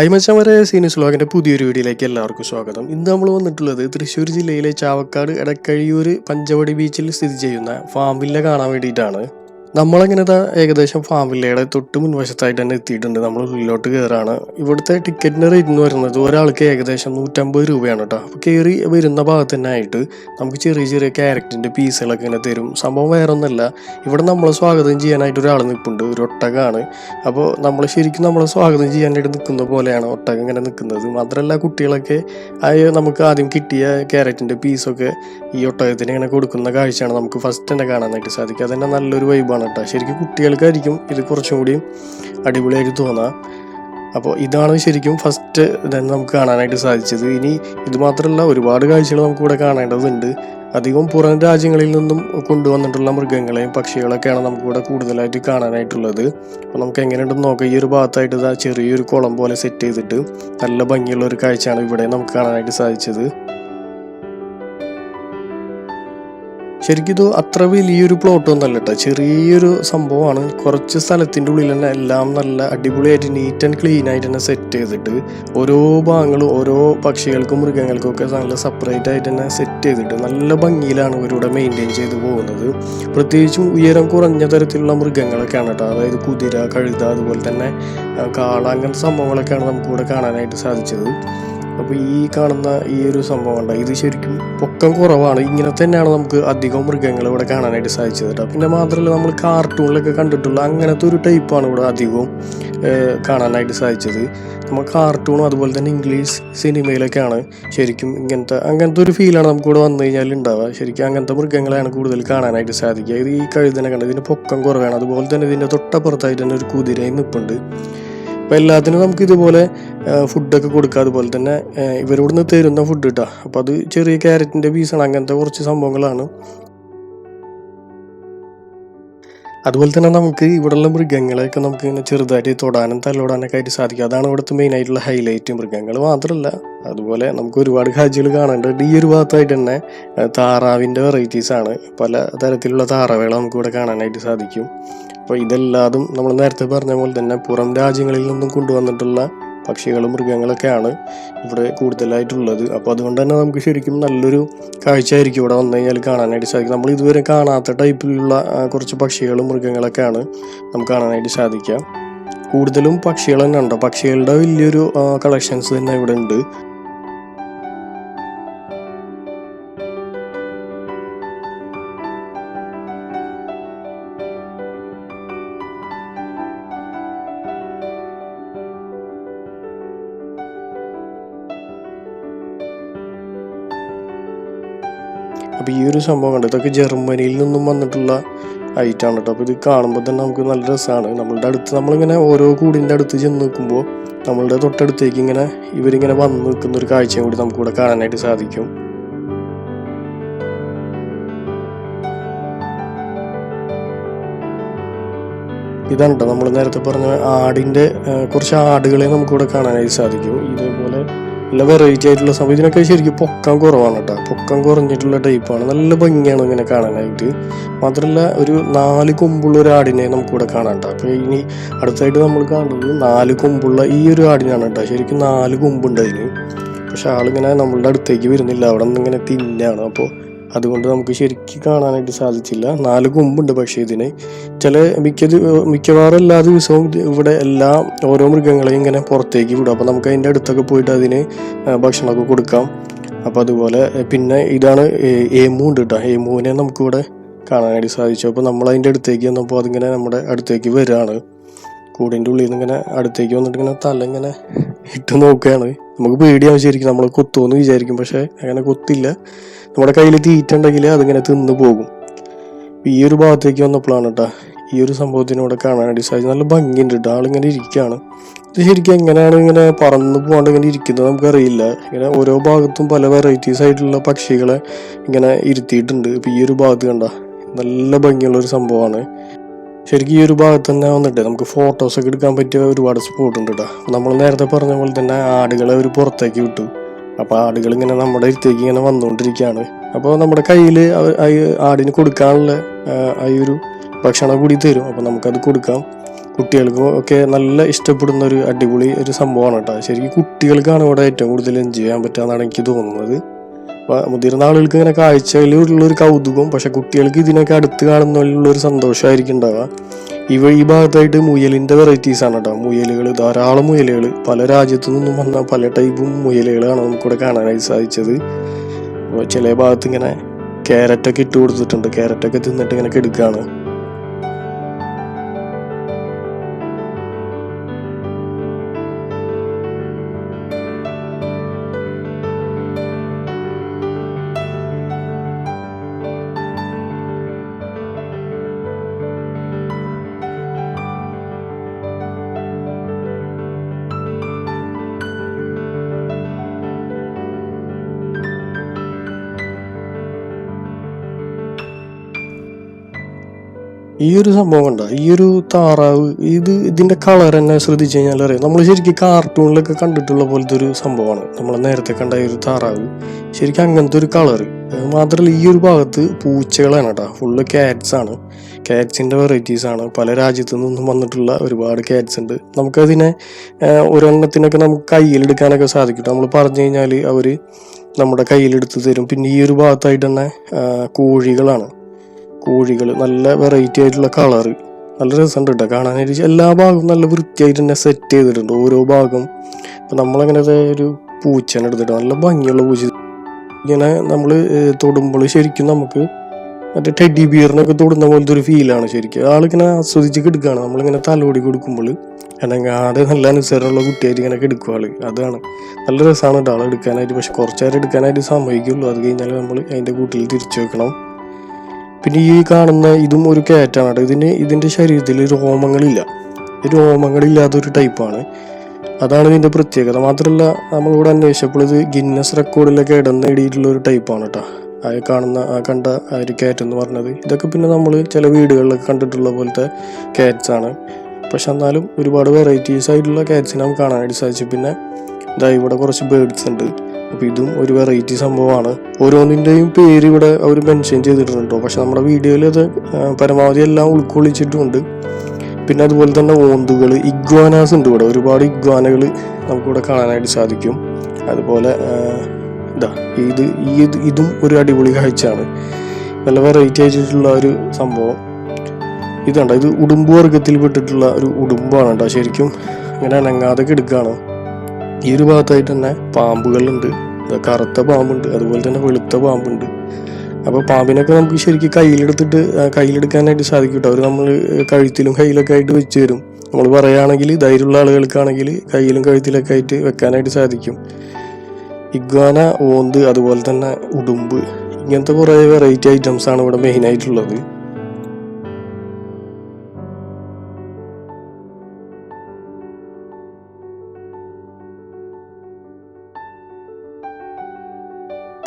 ഹൈമച്ചമരെ സീനിയസ് ലോകിന്റെ പുതിയൊരു വീഡിയോയിലേക്ക് എല്ലാവർക്കും സ്വാഗതം. ഇന്ന് നമ്മൾ വന്നിട്ടുള്ളത് തൃശ്ശൂർ ജില്ലയിലെ ചാവക്കാട് എടക്കഴിയൂർ പഞ്ചവടി ബീച്ചിൽ സ്ഥിതി ചെയ്യുന്ന ഫാം വില്ല കാണാൻ വേണ്ടിയിട്ടാണ്. നമ്മളങ്ങനെ ഏകദേശം ഫാം വില്ലയുടെ തൊട്ട് മുൻവശത്തായിട്ട് തന്നെ എത്തിയിട്ടുണ്ട്. നമ്മൾ ഉള്ളിലോട്ട് കയറാണ് ഇവിടുത്തെ ടിക്കറ്റിന് റേറ്റ് എന്ന് പറയുന്നത് ഒരാൾക്ക് ഏകദേശം നൂറ്റമ്പത് രൂപയാണ് കേട്ടോ അപ്പോൾ കയറി വരുന്ന ഭാഗത്ത് തന്നെ ആയിട്ട് നമുക്ക് ചെറിയ ചെറിയ ക്യാരക്ടറിന്റെ പീസുകളൊക്കെ ഇങ്ങനെ തരും. സംഭവം വേറെ ഒന്നല്ല ഇവിടെ നമ്മളെ സ്വാഗതം ചെയ്യാനായിട്ട് ഒരാൾ നിൽപ്പുണ്ട് ഒരു ഒട്ടകമാണ് അപ്പോൾ നമ്മൾ ശരിക്കും നമ്മളെ സ്വാഗതം ചെയ്യാനായിട്ട് നിൽക്കുന്ന പോലെയാണ് ഒട്ടകം ഇങ്ങനെ നിൽക്കുന്നത് മാത്രമല്ല കുട്ടികളൊക്കെ നമുക്ക് ആദ്യം കിട്ടിയ ക്യാരറ്റിന്റെ പീസൊക്കെ ഈ ഒട്ടകത്തിന് ഇങ്ങനെ കൊടുക്കുന്ന കാഴ്ചയാണ് നമുക്ക് ഫസ്റ്റ് തന്നെ കാണാനായിട്ട് സാധിക്കുക. അതന്നെ നല്ലൊരു വൈബാണ് കേട്ടോ ശരിക്കും കുട്ടികൾക്കായിരിക്കും ഇത് കുറച്ചും കൂടി അടിപൊളിയായിട്ട് തോന്നാം. അപ്പോൾ ഇതാണ് ശരിക്കും ഫസ്റ്റ് തന്നെ നമുക്ക് കാണാനായിട്ട് സാധിച്ചത്. ഇനി ഇത് മാത്രമല്ല ഒരുപാട് കാഴ്ചകൾ നമുക്കിവിടെ കാണേണ്ടതുണ്ട്. അധികം പുറം രാജ്യങ്ങളിൽ നിന്നും കൊണ്ടുവന്നിട്ടുള്ള മൃഗങ്ങളെയും പക്ഷികളൊക്കെയാണ് നമുക്കിവിടെ കൂടുതലായിട്ട് കാണാനായിട്ടുള്ളത്. അപ്പോൾ നമുക്ക് എങ്ങനെയുണ്ടെന്ന് നോക്കാം. ഈ ഒരു ഭാഗത്തായിട്ട് ചെറിയൊരു കുളം പോലെ സെറ്റ് ചെയ്തിട്ട് നല്ല ഭംഗിയുള്ള ഒരു കാഴ്ചയാണ് ഇവിടെ നമുക്ക് കാണാനായിട്ട് സാധിച്ചത്. ശരിക്കും ഇത് അത്ര വലിയൊരു പ്ലോട്ട് അല്ല കേട്ടോ ചെറിയൊരു സംഭവമാണ്. കുറച്ച് സ്ഥലത്തിന്റെ ഉള്ളിൽ തന്നെ എല്ലാം നല്ല അടിപൊളിയായിട്ട് നീറ്റ് ആൻഡ് ക്ലീൻ ആയിട്ട് തന്നെ സെറ്റ് ചെയ്തിട്ട് ഓരോ ഭാഗങ്ങളും ഓരോ പക്ഷികൾക്കും മൃഗങ്ങൾക്കും ഒക്കെ നല്ല സെപ്പറേറ്റ് ആയിട്ട് തന്നെ സെറ്റ് ചെയ്തിട്ട് നല്ല ഭംഗിയിലാണ് ഇവരിവിടെ മെയിന്റെയിൻ ചെയ്ത് പോകുന്നത്. പ്രത്യേകിച്ചും ഉയരം കുറഞ്ഞ തരത്തിലുള്ള മൃഗങ്ങളൊക്കെയാണ് കേട്ടോ അതായത് കുതിര കഴുത അതുപോലെ തന്നെ കാള അങ്ങനത്തെ സംഭവങ്ങളൊക്കെയാണ് നമുക്കിവിടെ കാണാനായിട്ട് സാധിച്ചത്. അപ്പോൾ ഈ കാണുന്ന ഈ ഒരു സംഭവം ഉണ്ട് ഇത് ശരിക്കും പൊക്കം കുറവാണ്. ഇങ്ങനെ തന്നെയാണ് നമുക്ക് അധികം മൃഗങ്ങൾ ഇവിടെ കാണാനായിട്ട് സാധിച്ചത് കേട്ടോ പിന്നെ മാത്രമല്ല നമ്മൾ കാർട്ടൂണിലൊക്കെ കണ്ടിട്ടുള്ള അങ്ങനത്തെ ഒരു ടൈപ്പാണ് ഇവിടെ അധികവും കാണാനായിട്ട് സാധിച്ചത്. നമ്മൾ കാർട്ടൂണും അതുപോലെ തന്നെ ഇംഗ്ലീഷ് സിനിമയിലൊക്കെയാണ് ശരിക്കും ഇങ്ങനത്തെ അങ്ങനത്തെ ഒരു ഫീലാണ് നമുക്ക് ഇവിടെ വന്നു കഴിഞ്ഞാൽ ഉണ്ടാവുക ശരിക്കും അങ്ങനത്തെ മൃഗങ്ങളെയാണ് കൂടുതൽ കാണാനായിട്ട് സാധിക്കുക. ഇത് ഈ കഴുതനെ കണ്ടത് ഇതിന് പൊക്കം കുറവാണ്. അതുപോലെ തന്നെ ഇതിന്റെ തൊട്ടപ്പുറത്തായിട്ട് തന്നെ ഒരു കുതിരയും നിൽപ്പുണ്ട് അപ്പോൾ എല്ലാത്തിനും നമുക്ക് ഇതുപോലെ ഫുഡൊക്കെ കൊടുക്കുക അതുപോലെ തന്നെ ഇവരോട് നിന്ന് തരുന്ന ഫുഡ് കിട്ടുക അപ്പോൾ അത് ചെറിയ ക്യാരറ്റിന്റെ പീസാണ് അങ്ങനത്തെ കുറച്ച് സംഭവങ്ങളാണ്. അതുപോലെ തന്നെ നമുക്ക് ഇവിടെയുള്ള മൃഗങ്ങളെയൊക്കെ നമുക്ക് ഇങ്ങനെ ചെറുതായിട്ട് തൊടാനും തലോടാനൊക്കെ ആയിട്ട് സാധിക്കും. അതാണ് ഇവിടുത്തെ മെയിൻ ആയിട്ടുള്ള ഹൈലൈറ്റ് മൃഗങ്ങൾ മാത്രമല്ല അതുപോലെ നമുക്ക് ഒരുപാട് കാഴ്ചകൾ കാണാനുണ്ട്. ഈ ഒരു ഭാഗത്തായിട്ട് തന്നെ താറാവിന്റെ വെറൈറ്റീസാണ് പല തരത്തിലുള്ള താറാവുകൾ നമുക്ക് ഇവിടെ കാണാനായിട്ട് സാധിക്കും. അപ്പോൾ ഇതെല്ലാതും നമ്മൾ നേരത്തെ പറഞ്ഞ പോലെ തന്നെ പുറം രാജ്യങ്ങളിൽ നിന്നും കൊണ്ടുവന്നിട്ടുള്ള പക്ഷികളും മൃഗങ്ങളൊക്കെയാണ് ഇവിടെ കൂടുതലായിട്ടുള്ളത്. അപ്പോൾ അതുകൊണ്ട് തന്നെ നമുക്ക് ശരിക്കും നല്ലൊരു കാഴ്ചയായിരിക്കും ഇവിടെ വന്നു കഴിഞ്ഞാൽ കാണാനായിട്ട് സാധിക്കും. നമ്മൾ ഇതുവരെ കാണാത്ത ടൈപ്പിലുള്ള കുറച്ച് പക്ഷികളും മൃഗങ്ങളൊക്കെയാണ് നമുക്ക് കാണാനായിട്ട് സാധിക്കുക. കൂടുതലും പക്ഷികൾ തന്നെ ഉണ്ടോ പക്ഷികളുടെ വലിയൊരു കളക്ഷൻസ് തന്നെ ഇവിടെ ഉണ്ട്. അപ്പോൾ ഈ ഒരു സംഭവം കണ്ടോ. ഇതൊക്കെ ജർമ്മനിയിൽ നിന്നും വന്നിട്ടുള്ള ഐറ്റാണ് കേട്ടോ അപ്പോൾ ഇത് കാണുമ്പോൾ തന്നെ നമുക്ക് നല്ല രസമാണ് നമ്മളുടെ അടുത്ത് നമ്മളിങ്ങനെ ഓരോ കൂടിന്റെ അടുത്ത് ചെന്ന് നിൽക്കുമ്പോൾ നമ്മളുടെ തൊട്ടടുത്തേക്ക് ഇങ്ങനെ ഇവരിങ്ങനെ വന്ന് നിൽക്കുന്ന ഒരു കാഴ്ചയും കൂടി നമുക്കിവിടെ കാണാനായിട്ട് സാധിക്കും. ഇതാണ് നമ്മൾ നേരത്തെ പറഞ്ഞ ആടിന്റെ കുറച്ച് ആടുകളെ നമുക്കിവിടെ കാണാനായിട്ട് സാധിക്കും. ഇതേപോലെ നല്ല വെറൈറ്റി ആയിട്ടുള്ള സംഭവം ഇതിനൊക്കെ ശരിക്കും പൊക്കം കുറവാണ് കേട്ടോ. പൊക്കം കുറഞ്ഞിട്ടുള്ള ടൈപ്പാണ് നല്ല ഭംഗിയാണ് ഇങ്ങനെ കാണാനായിട്ട്. മാത്രമല്ല ഒരു നാല് കൊമ്പുള്ള ഒരു ആടിനെ നമുക്കിവിടെ കാണാം കേട്ടോ. അപ്പോൾ ഇനി അടുത്തായിട്ട് നമ്മൾ കാണുന്നത് നാല് കൊമ്പുള്ള ഈ ഒരു ആടിനാണ് കേട്ടോ. ശരിക്കും നാല് കൊമ്പുണ്ട് അതിന് പക്ഷെ ആളിങ്ങനെ നമ്മളുടെ അടുത്തേക്ക് വരുന്നില്ല. അവിടെ നിന്ന് ഇങ്ങനെ തിന്നാണ്. അപ്പോൾ അതുകൊണ്ട് നമുക്ക് ശരിക്കും കാണാനായിട്ട് സാധിച്ചില്ല. നാല് കൊമ്പുണ്ട് പക്ഷേ ഇതിന്. ചില മിക്ക മിക്കവാറും എല്ലാ ദിവസവും ഇവിടെ എല്ലാ ഓരോ മൃഗങ്ങളെയും ഇങ്ങനെ പുറത്തേക്ക് വിടും. അപ്പോൾ നമുക്ക് അതിന്റെ അടുത്തൊക്കെ പോയിട്ട് അതിന് ഭക്ഷണമൊക്കെ കൊടുക്കാം. അപ്പോൾ അതുപോലെ പിന്നെ ഇതാണ് ഏമു ഉണ്ട് കേട്ടോ. ഏമുവിനെ നമുക്കിവിടെ കാണാനായിട്ട് സാധിച്ചു. അപ്പോൾ നമ്മൾ അതിന്റെ അടുത്തേക്ക് വന്നപ്പോൾ അതിങ്ങനെ നമ്മുടെ അടുത്തേക്ക് വരികയാണ് കൂടിന്റെ ഉള്ളിൽ നിന്ന് ഇങ്ങനെ അടുത്തേക്ക് വന്നിട്ട് ഇങ്ങനെ തല ഇങ്ങനെ ഇട്ട് നോക്കുകയാണ്. നമുക്ക് പേടിയാവും ശരിക്കും. നമ്മൾ കൊത്തുമെന്ന് വിചാരിക്കും. പക്ഷേ അങ്ങനെ കൊത്തില്ല. നമ്മുടെ കയ്യിൽ തീറ്റ ഉണ്ടെങ്കിൽ അതിങ്ങനെ തിന്ന് പോകും. ഈ ഒരു ഭാഗത്തേക്ക് വന്നപ്പോഴാണ് കേട്ടോ ഈ ഒരു സംഭവത്തിനൂടെ കാണാനായിട്ട് സാധിച്ചത്. നല്ല ഭംഗിയുണ്ട് കേട്ടോ. ആളിങ്ങനെ ഇരിക്കുകയാണ്. ഇത് ശരിക്കും എങ്ങനെയാണ് ഇങ്ങനെ പറന്ന് പോകാണ്ട് ഇങ്ങനെ ഇരിക്കുന്നത് നമുക്കറിയില്ല. ഇങ്ങനെ ഓരോ ഭാഗത്തും പല വെറൈറ്റീസ് ആയിട്ടുള്ള പക്ഷികളെ ഇങ്ങനെ ഇരുത്തിയിട്ടുണ്ട്. ഇപ്പം ഈ ഒരു ഭാഗത്ത് കണ്ട നല്ല ഭംഗിയുള്ള ഒരു സംഭവമാണ്. ശരിക്കും ഈ ഒരു ഭാഗത്ത് തന്നെ വന്നിട്ട് നമുക്ക് ഫോട്ടോസ് ഒക്കെ എടുക്കാൻ പറ്റിയ ഒരുപാട് സ്പോട്ട് ഉണ്ട് കേട്ടോ നമ്മൾ നേരത്തെ പറഞ്ഞ പോലെ തന്നെ ആടുകളെ ഒരു പുറത്തേക്ക് വിട്ടു. അപ്പോൾ ആടുകൾ ഇങ്ങനെ നമ്മുടെ അടുത്തേക്ക് ഇങ്ങനെ വന്നുകൊണ്ടിരിക്കുകയാണ്. അപ്പോൾ നമ്മുടെ കയ്യിൽ ആടിന് കൊടുക്കാനുള്ള ആ, ഒരു ഭക്ഷണം കൂടി തരും. അപ്പോൾ നമുക്കത് കൊടുക്കാം. കുട്ടികൾക്കും ഒക്കെ നല്ല ഇഷ്ടപ്പെടുന്ന ഒരു അടിപൊളി ഒരു സംഭവമാണ് കേട്ടോ. ശരിക്കും കുട്ടികൾക്കാണ് ഇവിടെ ഏറ്റവും കൂടുതൽ എൻജോയ് ചെയ്യാൻ പറ്റുക എന്നാണ് എനിക്ക് തോന്നുന്നത്. മുതിർന്ന ആളുകൾക്ക് ഇങ്ങനെ കാഴ്ചയിലുള്ളൊരു കൗതുകം പക്ഷെ കുട്ടികൾക്ക് ഇതിനൊക്കെ അടുത്ത് കാണുന്നതിലുള്ള ഒരു സന്തോഷമായിരിക്കും ഉണ്ടാവുക. ഇവ ഈ ഭാഗത്തായിട്ട് മുയലിന്റെ വെറൈറ്റീസ് ആണ് കേട്ടോ. മുയലുകൾ ധാരാളം മുയലുകൾ. പല രാജ്യത്തു നിന്നും വന്ന പല ടൈപ്പും മുയലുകളാണ് നമുക്കിവിടെ കാണാനായി സാധിച്ചത്. ചില ഭാഗത്ത് ഇങ്ങനെ ക്യാരറ്റൊക്കെ ഇട്ട് കൊടുത്തിട്ടുണ്ട്. ക്യാരറ്റൊക്കെ തിന്നിട്ട് ഇങ്ങനെ കെടുക്കുകയാണ് ഈ ഒരു സംഭവം കണ്ട? ഈ ഒരു താറാവ് ഇത് ഇതിന്റെ കളർ തന്നെ ശ്രദ്ധിച്ചു കഴിഞ്ഞാൽ അറിയാം. നമ്മൾ ശരിക്കും കാർട്ടൂണിലൊക്കെ കണ്ടിട്ടുള്ള പോലത്തെ ഒരു സംഭവമാണ്. നമ്മൾ നേരത്തെ കണ്ട ഈ ഒരു താറാവ്. ശരിക്കും അങ്ങനത്തെ ഒരു കളർ മാത്രമല്ല ഈ ഒരു ഭാഗത്ത് പൂച്ചകളാണ് കേട്ടോ. ഫുള്ള് ക്യാറ്റ്സ് ആണ്. ക്യാറ്റ്സിന്റെ വെറൈറ്റീസ് ആണ്. പല രാജ്യത്തു നിന്നും വന്നിട്ടുള്ള ഒരുപാട് ക്യാറ്റ്സ് ഉണ്ട്. നമുക്കതിനെ ഒരെണ്ണത്തിനൊക്കെ നമുക്ക് കയ്യിലെടുക്കാനൊക്കെ സാധിക്കും. നമ്മൾ പറഞ്ഞു കഴിഞ്ഞാൽ അവർ നമ്മുടെ കയ്യിലെടുത്ത് തരും. പിന്നെ ഈ ഒരു ഭാഗത്തായിട്ട് തന്നെ കോഴികളാണ്. കോഴികൾ നല്ല വെറൈറ്റി ആയിട്ടുള്ള കളറ് നല്ല രസമുണ്ട് കേട്ടോ കാണാനായിട്ട്. എല്ലാ ഭാഗവും നല്ല വൃത്തിയായിട്ട് തന്നെ സെറ്റ് ചെയ്തിട്ടുണ്ട്. ഓരോ ഭാഗം. ഇപ്പം നമ്മളങ്ങനത്തെ ഒരു പൂച്ചനെ എടുത്തിട്ട് നല്ല ഭംഗിയുള്ള പൂച്ച. ഇങ്ങനെ നമ്മൾ തൊടുമ്പോൾ ശരിക്കും നമുക്ക് മറ്റേ ടെഡി ബിയറിനൊക്കെ തൊടുന്ന പോലത്തെ ഒരു ഫീലാണ് ശരിക്കും. ആളിങ്ങനെ ആസ്വദിച്ച് കിടക്കുകയാണ് നമ്മളിങ്ങനെ തലോടി കൊടുക്കുമ്പോൾ അനങ്ങാതെ നല്ല അനുസരണമുള്ള കുട്ടിയായിട്ട് ഇങ്ങനെ എടുക്കുക ആൾ. അതാണ്. നല്ല രസമാണ് കേട്ടോ ആളെ എടുക്കാനായിട്ട്. പക്ഷെ കുറച്ചേരം എടുക്കാനായിട്ട് സമ്മതിക്കുള്ളൂ അത് കഴിഞ്ഞാൽ നമ്മൾ അതിന്റെ കൂട്ടിൽ തിരിച്ചു വെക്കണം. പിന്നെ ഈ കാണുന്ന ഇതും ഒരു കയറ്റാണ് കേട്ടോ. ഇതിന് ഇതിന്റെ ശരീരത്തിൽ രോമങ്ങളില്ല. രോമങ്ങളില്ലാത്തൊരു ടൈപ്പാണ്. അതാണ് ഇതിന്റെ പ്രത്യേകത. മാത്രമല്ല നമ്മളിവിടെ അന്വേഷിച്ചപ്പോൾ ഇത് ഗിന്നസ് റെക്കോർഡിലൊക്കെ ഇടം നേടിയിട്ടുള്ള ഒരു ടൈപ്പാണ് കേട്ടോ. ആ കാണുന്ന ആ കണ്ട ആ ഒരു കാറ്റ് എന്ന് പറഞ്ഞത്. ഇതൊക്കെ പിന്നെ നമ്മൾ ചില വീടുകളിലൊക്കെ കണ്ടിട്ടുള്ള പോലത്തെ കാറ്റ്സ് ആണ്. പക്ഷെ എന്നാലും ഒരുപാട് വെറൈറ്റീസ് ആയിട്ടുള്ള കാറ്റ്സിനെ നമുക്ക് കാണാനായിട്ട് സാധിച്ചു. പിന്നെ ഇതാ ഇവിടെ കുറച്ച് ബേഡ്സ് ഉണ്ട്. അപ്പോൾ ഇതും ഒരു വെറൈറ്റി സംഭവമാണ്. ഓരോന്നിന്റെയും പേര് ഇവിടെ അവർ മെൻഷൻ ചെയ്തിട്ടുണ്ടോ? പക്ഷെ നമ്മുടെ വീഡിയോയിൽ അത് പരമാവധി എല്ലാം ഉൾക്കൊള്ളിച്ചിട്ടുമുണ്ട് പിന്നെ അതുപോലെ തന്നെ ഓന്തുകൾ ഇഗ്വാനാസ് ഉണ്ട് ഇവിടെ. ഒരുപാട് ഇഗ്വാനകൾ നമുക്കിവിടെ കാണാനായിട്ട് സാധിക്കും. അതുപോലെ ഇതാ ഇത് ഈ ഇതും ഒരു അടിപൊളി കാഴ്ചയാണ്. നല്ല വെറൈറ്റി ആയിട്ടുള്ള ഒരു സംഭവം. ഇതുണ്ട് ഇത് ഉടുമ്പ് വർഗത്തിൽ പെട്ടിട്ടുള്ള ഒരു ഉടുമ്പാണ് കേട്ടോ. ശരിക്കും ഇങ്ങനെ അനങ്ങാതെ കിടക്കുകയാണ് ഈ ഒരു ഭാഗത്തായിട്ട് തന്നെ പാമ്പുകളുണ്ട്. കറുത്ത പാമ്പുണ്ട് അതുപോലെ തന്നെ വെളുത്ത പാമ്പുണ്ട്. അപ്പോൾ പാമ്പിനൊക്കെ നമുക്ക് ശരിക്കും കയ്യിലെടുത്തിട്ട് കയ്യിലെടുക്കാനായിട്ട് സാധിക്കും അവർ നമ്മൾ കഴുത്തിലും കയ്യിലൊക്കെ ആയിട്ട് വെച്ച് തരും. നമ്മൾ പറയുകയാണെങ്കിൽ ധൈര്യമുള്ള ആളുകൾക്കാണെങ്കിൽ കയ്യിലും കഴുത്തിലൊക്കെ ആയിട്ട് വെക്കാനായിട്ട് സാധിക്കും. ഇഗ്വാന ഓന്ത് അതുപോലെ തന്നെ ഉടുമ്പ് ഇങ്ങനത്തെ കുറേ വെറൈറ്റി ഐറ്റംസ് ആണ് ഇവിടെ മെയിൻ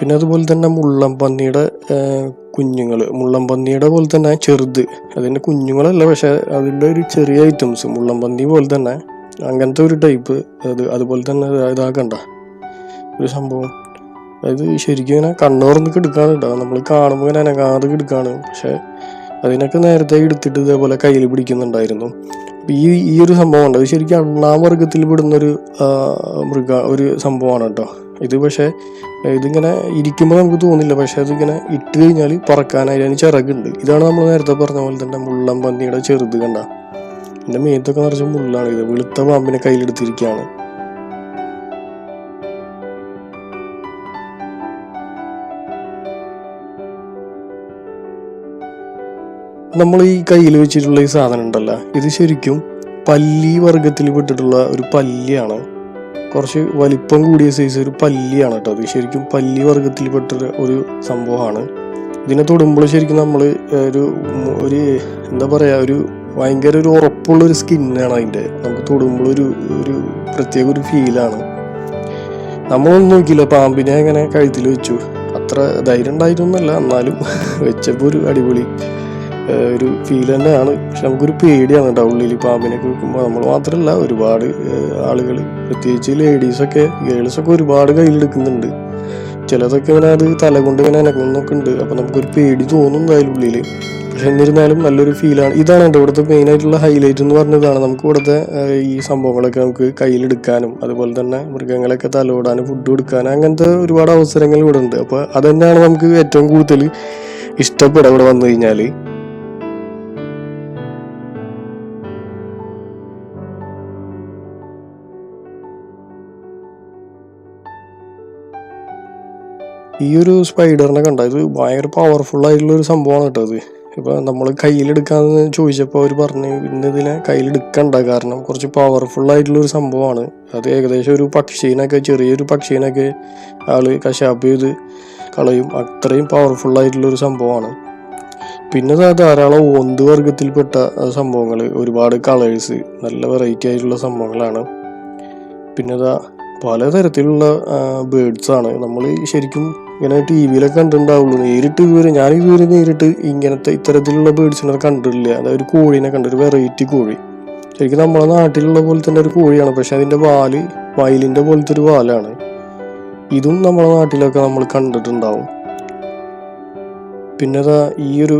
പിന്നെ അതുപോലെ തന്നെ മുള്ളം പന്നിയുടെ കുഞ്ഞുങ്ങൾ മുള്ളം പന്നിയുടെ പോലെ തന്നെ ചെറുത്. അതിന്റെ കുഞ്ഞുങ്ങളല്ല പക്ഷെ അതിന്റെ ഒരു ചെറിയ ഐറ്റംസ് മുള്ളം പന്നി പോലെ തന്നെ അങ്ങനത്തെ ഒരു ടൈപ്പ് അത് അതുപോലെ തന്നെ ഇതാ- ഇതാക്കണ്ട ഒരു സംഭവം. അതായത് ശരിക്കും ഇങ്ങനെ കണ്ണോർന്നൊക്കെ എടുക്കാറുണ്ടാവും നമ്മൾ കാണുമ്പോൾ ഇങ്ങനെ അനങ്ങാതെ എടുക്കാണ് പക്ഷെ അതിനൊക്കെ നേരത്തെ എടുത്തിട്ട് ഇതേപോലെ കയ്യിൽ പിടിക്കുന്നുണ്ടായിരുന്നു. ഈ ഈ ഒരു സംഭവം ഉണ്ട്. അത് ശരിക്കും അണ്ണാമർഗത്തിൽ പെടുന്ന ഒരു മൃഗ ഒരു സംഭവമാണ് കേട്ടോ. ഇത് പക്ഷേ ഇതിങ്ങനെ ഇരിക്കുമ്പോൾ നമുക്ക് തോന്നില്ല. പക്ഷേ അതിങ്ങനെ ഇട്ട് കഴിഞ്ഞാൽ പറക്കാനായി അതിന് ചിറകുണ്ട്. ഇതാണ് നമ്മൾ നേരത്തെ പറഞ്ഞ പോലെ തന്നെ മുള്ളം പന്നിയുടെ ചെറുത് കണ്ട. എന്റെ മേത്തൊക്കെ നിറച്ച മുള്ളാണ്. ഇത് വെളുത്ത പാമ്പിനെ കയ്യിലെടുത്തിരിക്കുകയാണ്. നമ്മൾ ഈ കയ്യിൽ വെച്ചിട്ടുള്ള ഈ സാധനം ഉണ്ടല്ലോ. ഇത് ശരിക്കും പല്ലി വർഗത്തിൽ പെട്ടിട്ടുള്ള ഒരു പല്ലിയാണ്. കുറച്ച് വലിപ്പം കൂടിയ സൈസ് ഒരു പല്ലിയാണ് കേട്ടോ അത്. ശരിക്കും പല്ലി വർഗത്തിൽപ്പെട്ട ഒരു സംഭവമാണ്. ഇതിനെ തൊടുമ്പോൾ ശരിക്കും നമ്മൾ ഒരു ഒരു എന്താ പറയുക ഒരു ഭയങ്കര ഒരു ഉറപ്പുള്ള ഒരു സ്കിന്നാണ് അതിന്റെ. നമുക്ക് തൊടുമ്പോൾ ഒരു ഒരു പ്രത്യേക ഒരു ഫീലാണ് നമ്മളൊന്നും നോക്കിയില്ല. പാമ്പിനെ അങ്ങനെ കഴുത്തിൽ വെച്ചു. അത്ര ധൈര്യം ഉണ്ടായിരുന്നല്ല എന്നാലും വെച്ചപ്പോൾ ഒരു അടിപൊളി ഒരു ഫീൽ തന്നെയാണ്. പക്ഷെ നമുക്കൊരു പേടിയാണ് കേട്ടോ ഉള്ളിൽ പാമ്പിനൊക്കെ നമ്മൾ മാത്രമല്ല ഒരുപാട് ആളുകൾ പ്രത്യേകിച്ച് ലേഡീസൊക്കെ ഗേൾസൊക്കെ ഒരുപാട് കയ്യിലെടുക്കുന്നുണ്ട്. ചിലതൊക്കെ ഇങ്ങനെ അത് തല കൊണ്ട് ഇങ്ങനെ അനക്കുന്നൊക്കെ ഉണ്ട്. അപ്പം നമുക്കൊരു പേടി തോന്നും അതിന്റെ ഉള്ളിൽ പക്ഷെ എന്നിരുന്നാലും നല്ലൊരു ഫീലാണ് ഇതാണ് എന്റെ ഇവിടുത്തെ മെയിൻ ആയിട്ടുള്ള ഹൈലൈറ്റ് എന്ന് പറഞ്ഞതാണ്. നമുക്ക് ഇവിടുത്തെ ഈ സംഭവങ്ങളൊക്കെ നമുക്ക് കയ്യിലെടുക്കാനും അതുപോലെ തന്നെ മൃഗങ്ങളൊക്കെ തലോടാനും ഫുഡ് കൊടുക്കാനും അങ്ങനത്തെ ഒരുപാട് അവസരങ്ങൾ ഇവിടെ ഉണ്ട് അപ്പോൾ അത് നമുക്ക് ഏറ്റവും കൂടുതൽ ഇഷ്ടപ്പെടുക ഇവിടെ വന്നു കഴിഞ്ഞാൽ ഈ ഒരു സ്പൈഡറിനെ കണ്ട ഇത് ഭയങ്കര പവർഫുൾ ആയിട്ടുള്ള ഒരു സംഭവമാണ് കേട്ടോ അത് ഇപ്പൊ നമ്മൾ കയ്യിലെടുക്കാന്ന് ചോദിച്ചപ്പോൾ അവർ പറഞ്ഞു ഇന്ന് ഇതിനെ കയ്യിലെടുക്കണ്ട. കാരണം കുറച്ച് പവർഫുൾ ആയിട്ടുള്ള ഒരു സംഭവമാണ്. അത് ഏകദേശം ഒരു പക്ഷീനൊക്കെ ചെറിയൊരു പക്ഷീനൊക്കെ ആൾ കശാപ്പ് ചെയ്ത് കളയും. അത്രയും പവർഫുൾ ആയിട്ടുള്ള ഒരു സംഭവമാണ്. പിന്നെ ധാരാളം ഒന്ത് വർഗത്തിൽപ്പെട്ട സംഭവങ്ങൾ ഒരുപാട് കളേഴ്സ് നല്ല വെറൈറ്റി ആയിട്ടുള്ള സംഭവങ്ങളാണ്. പിന്നെ ഇതാ പലതരത്തിലുള്ള ബേഡ്സ് ആണ്. നമ്മൾ ശരിക്കും ഇങ്ങനെ ടി വിയിലൊക്കെ കണ്ടിട്ടുണ്ടാവുള്ളൂ. നേരിട്ട് ഇതുവരെ ഞാൻ ഇതുവരെ നേരിട്ട് ഇങ്ങനത്തെ ഇത്തരത്തിലുള്ള ബേഡ്സിനെ കണ്ടിട്ടില്ല. അതായത് ഒരു കോഴീനെ കണ്ട ഒരു വെറൈറ്റി കോഴി. ശരിക്കും നമ്മളെ നാട്ടിലുള്ള പോലെ തന്നെ ഒരു കോഴിയാണ്. പക്ഷെ അതിന്റെ വാൽ വയലിന്റെ പോലത്തെ ഒരു വാലാണ്. ഇതും നമ്മളെ നാട്ടിലൊക്കെ നമ്മൾ കണ്ടിട്ടുണ്ടാവും. പിന്നെ അതാ ഈ ഒരു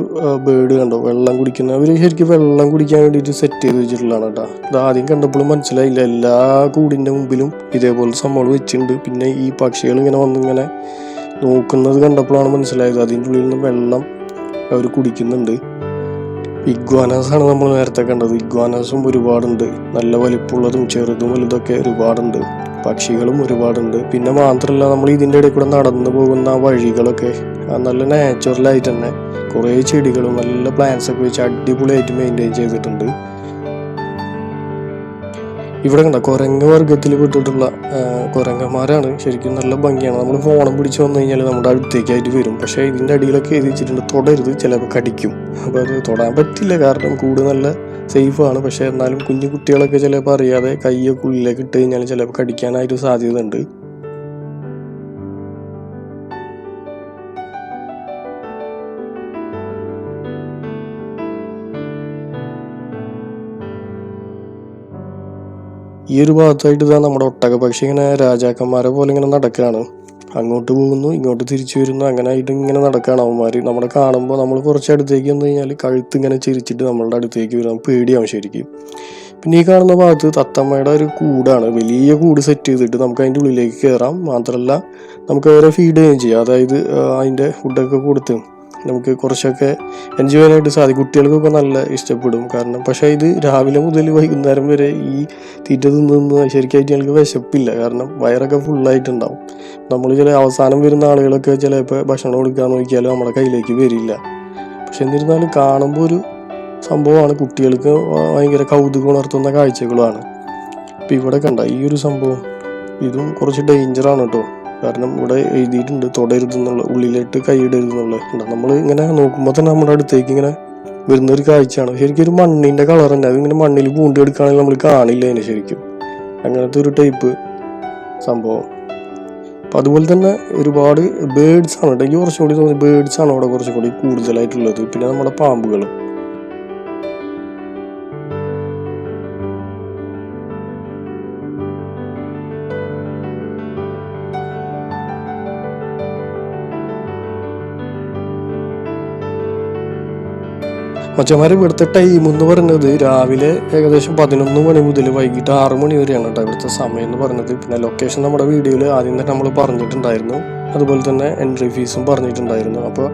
ബേർഡ് കണ്ടോ? വെള്ളം കുടിക്കുന്ന അവർ ശരിക്കും വെള്ളം കുടിക്കാൻ വേണ്ടിയിട്ട് സെറ്റ് ചെയ്ത് വെച്ചിട്ടുള്ളതാണ് കേട്ടോ. ഇത് ആദ്യം കണ്ടപ്പോഴും മനസ്സിലായില്ല. എല്ലാ കൂടിന്റെ മുമ്പിലും ഇതേപോലെ സംഭവം വെച്ചിട്ടുണ്ട്. പിന്നെ ഈ പക്ഷികൾ ഇങ്ങനെ വന്നിങ്ങനെ നോക്കുന്നത് കണ്ടപ്പോഴാണ് മനസ്സിലായത് അതിന്റെ ഉള്ളിൽ നിന്ന് വെള്ളം അവർ കുടിക്കുന്നുണ്ട്. ഇഗ്വാനാസ് ആണ് നമ്മൾ നേരത്തെ കണ്ടത്. ഇഗ്വാനാസും ഒരുപാടുണ്ട്. നല്ല വലിപ്പമുള്ളതും ചെറുതും വലുതൊക്കെ ഒരുപാടുണ്ട്. പക്ഷികളും ഒരുപാടുണ്ട്. പിന്നെ മാത്രമല്ല നമ്മൾ ഇതിന്റെ ഇടയിൽ കൂടെ നടന്നു പോകുന്ന ആ വഴികളൊക്കെ നല്ല നാച്ചുറലായിട്ട് തന്നെ കുറേ ചെടികളും നല്ല പ്ലാന്റ്സ് ഒക്കെ വെച്ച് അടിപൊളിയായിട്ട് മെയിന്റെയിൻ ചെയ്തിട്ടുണ്ട്. ഇവിടെ കണ്ട കുരങ്ങ വർഗത്തിൽ പെട്ടിട്ടുള്ള കുരങ്ങന്മാരാണ്. ശരിക്കും നല്ല ഭംഗിയാണ്. നമ്മൾ ഫോണം പിടിച്ച് വന്നു കഴിഞ്ഞാൽ നമ്മുടെ അടുത്തേക്കായിട്ട് വരും. പക്ഷേ ഇതിന്റെ അടിയിലൊക്കെ എഴുതി വെച്ചിട്ടുണ്ട് തൊടരുത് ചിലപ്പോൾ കടിക്കും. അപ്പോൾ അത് തൊടാൻ പറ്റില്ല. കാരണം കൂട് നല്ല സേഫാണ് പക്ഷേ എന്നാലും കുഞ്ഞു കുട്ടികളൊക്കെ ചിലപ്പോൾ അറിയാതെ കൈയൊക്കെ ഉള്ളിലേക്ക് ഇട്ട് കഴിഞ്ഞാൽ ചിലപ്പോൾ കടിക്കാനായിട്ട് സാധ്യത ഈ ഒരു ഭാഗത്തായിട്ട് ഇതാ നമ്മുടെ ഒട്ടക പക്ഷി ഇങ്ങനെ രാജാക്കന്മാരെ പോലെ ഇങ്ങനെ നടക്കുകയാണ് അങ്ങോട്ട് പോകുന്നു ഇങ്ങോട്ട് തിരിച്ചു വരുന്നു അങ്ങനെ ആയിട്ട് ഇങ്ങനെ നടക്കുകയാണ് അവന്മാർ നമ്മളെ കാണുമ്പോൾ നമ്മൾ കുറച്ച് അടുത്തേക്ക് വന്നു കഴിഞ്ഞാൽ കഴുത്ത് ഇങ്ങനെ ചിരിച്ചിട്ട് നമ്മളുടെ അടുത്തേക്ക് വരും. പേടിയാവും ശരിക്കും. പിന്നെ ഈ കാണുന്ന ഭാഗത്ത് തത്തമ്മയുടെ ഒരു കൂടാണ്. വലിയ കൂട് സെറ്റ് ചെയ്തിട്ട് നമുക്ക് അതിന്റെ ഉള്ളിലേക്ക് കയറാം മാത്രമല്ല നമുക്ക് അവരെ ഫീഡ് ചെയ്യുകയും ചെയ്യാം. അതായത് അതിന്റെ ഫുഡൊക്കെ കൊടുത്ത് നമുക്ക് കുറച്ചൊക്കെ എൻജോയ് ചെയ്യാനായിട്ട് സാധിക്കും. കുട്ടികൾക്കൊക്കെ നല്ല ഇഷ്ടപ്പെടും. കാരണം പക്ഷേ ഇത് രാവിലെ മുതൽ വൈകുന്നേരം വരെ ഈ തീറ്റ തിന്ന് തിന്ന് ശരിക്കായിട്ട് ഞങ്ങൾക്ക് വിശപ്പില്ല. കാരണം വയറൊക്കെ ഫുള്ളായിട്ടുണ്ടാവും നമ്മൾ ചില അവസാനം വരുന്ന ആളുകളൊക്കെ ചിലപ്പോൾ ഭക്ഷണം കൊടുക്കാൻ നോക്കിയാലും നമ്മുടെ കയ്യിലേക്ക് വരില്ല. പക്ഷെ എന്നിരുന്നാലും കാണുമ്പോൾ ഒരു സംഭവമാണ്. കുട്ടികൾക്ക് ഭയങ്കര കൗതുകം ഉണർത്തുന്ന കാഴ്ചകളുമാണ്. ഇപ്പം ഇവിടെ കണ്ട ഈ ഒരു സംഭവം. ഇതും കുറച്ച് ഡേഞ്ചറാണ് കേട്ടോ. കാരണം ഇവിടെ എഴുതിയിട്ടുണ്ട് തൊടരുതെന്നുള്ള ഉള്ളിലിട്ട് കൈയിടരുതെന്നുള്ള നമ്മൾ ഇങ്ങനെ നോക്കുമ്പോൾ തന്നെ നമ്മുടെ അടുത്തേക്ക് ഇങ്ങനെ വരുന്ന ഒരു കാഴ്ചയാണ്. ശരിക്കും ഒരു മണ്ണിന്റെ കളർ തന്നെ. അതിങ്ങനെ മണ്ണിൽ പൂണ്ടി എടുക്കുകയാണെങ്കിൽ നമ്മൾ കാണില്ല അതിനെ ശരിക്കും. അങ്ങനത്തെ ഒരു ടൈപ്പ് സംഭവം. അപ്പം അതുപോലെ തന്നെ ഒരുപാട് ബേഡ്സ് ആണ്. എനിക്ക് കുറച്ചും കൂടി തോന്നി ബേഡ്സ് ആണ് അവിടെ കുറച്ചും കൂടി കൂടുതലായിട്ടുള്ളത്. പിന്നെ നമ്മുടെ പാമ്പുകളും. മച്ചന്മാരെ ഇവിടുത്തെ ടൈം എന്ന് രാവിലെ ഏകദേശം പതിനൊന്ന് മണി മുതൽ വൈകിട്ട് ആറ് മണി വരെയാണ് കേട്ടോ ഇവിടുത്തെ സമയം എന്ന് പറഞ്ഞത് പിന്നെ ലൊക്കേഷൻ നമ്മുടെ വീഡിയോയിൽ ആദ്യം തന്നെ നമ്മൾ പറഞ്ഞിട്ടുണ്ടായിരുന്നു. അതുപോലെ തന്നെ എൻട്രി ഫീസും പറഞ്ഞിട്ടുണ്ടായിരുന്നു. അപ്പോൾ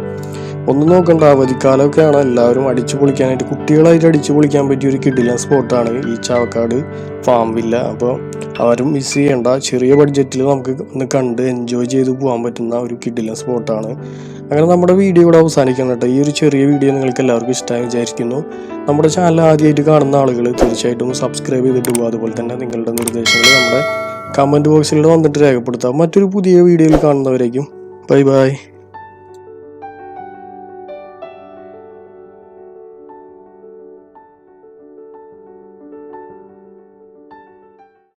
ഒന്നും നോക്കണ്ട അവധിക്കാലമൊക്കെയാണ് എല്ലാവരും അടിച്ചു പൊളിക്കാനായിട്ട് കുട്ടികളായിട്ട് അടിച്ചു പൊളിക്കാൻ പറ്റിയ ഒരു കിടിലൻ സ്പോട്ടാണ് ഈ ചാവക്കാട് ഫാം വില്ല അപ്പോൾ ആരും മിസ് ചെയ്യേണ്ട. ചെറിയ ബഡ്ജറ്റിൽ നമുക്ക് ഒന്ന് കണ്ട് എൻജോയ് ചെയ്ത് പോകാൻ പറ്റുന്ന ഒരു കിടിലൻ സ്പോട്ടാണ് അങ്ങനെ നമ്മുടെ വീഡിയോ ഇവിടെ അവസാനിക്കണം കേട്ടോ. ഈ ഒരു ചെറിയ വീഡിയോ നിങ്ങൾക്ക് എല്ലാവർക്കും ഇഷ്ടമായി വിചാരിക്കുന്നു. നമ്മുടെ ചാനൽ ആദ്യമായിട്ട് കാണുന്ന ആളുകൾ തീർച്ചയായിട്ടും സബ്സ്ക്രൈബ് ചെയ്തിട്ട് പോകുക അതുപോലെ തന്നെ നിങ്ങളുടെ നിർദ്ദേശങ്ങൾ നമ്മുടെ കമന്റ് ബോക്സിൽ വന്നിട്ട് രേഖപ്പെടുത്താം. മറ്റൊരു പുതിയ വീഡിയോയിൽ കാണുന്നവരേക്കും. Bye bye.